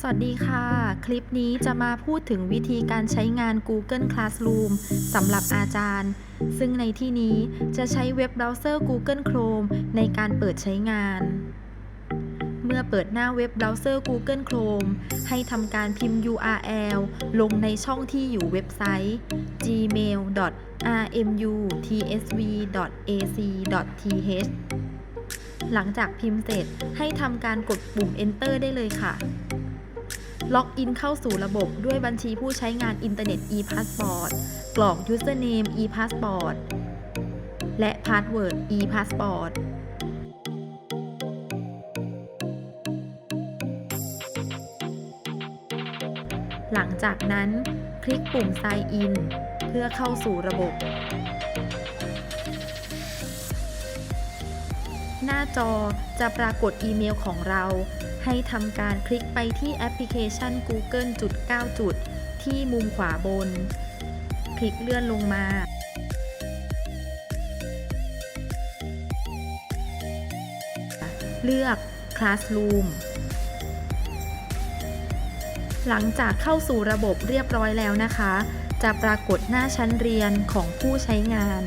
สวัสดีค่ะ คลิปนี้จะมาพูดถึงวิธีการใช้งาน Google Classroom สำหรับอาจารย์ ซึ่งในที่นี้จะใช้เว็บเบราว์เซอร์ Google Chrome ในการเปิดใช้งาน เมื่อเปิดหน้าเว็บเบราว์เซอร์ Google Chrome ให้ทำการพิมพ์ URL ลงในช่องที่อยู่เว็บไซต์ gmail.rmutsv.ac.th หลังจากพิมพ์เสร็จให้ทำการกดปุ่ม Enter ได้เลยค่ะ ล็อกอินเข้าสู่ระบบด้วยบัญชีผู้ใช้งานอินเทอร์เน็ต e-passport กรอก username e-passport และ password e-passport หลังจากนั้น คลิกปุ่ม Sign in เพื่อเข้าสู่ระบบ หน้าจอจะปรากฏอีเมลของเรา ให้ทำการคลิกไปที่แอปพลิเคชัน Google จุด9จุด ที่มุมขวาบน คลิกเลื่อนลงมา เลือก Classroom หลังจากเข้าสู่ระบบเรียบร้อยแล้วนะคะ จะปรากฏหน้าชั้นเรียนของผู้ใช้งาน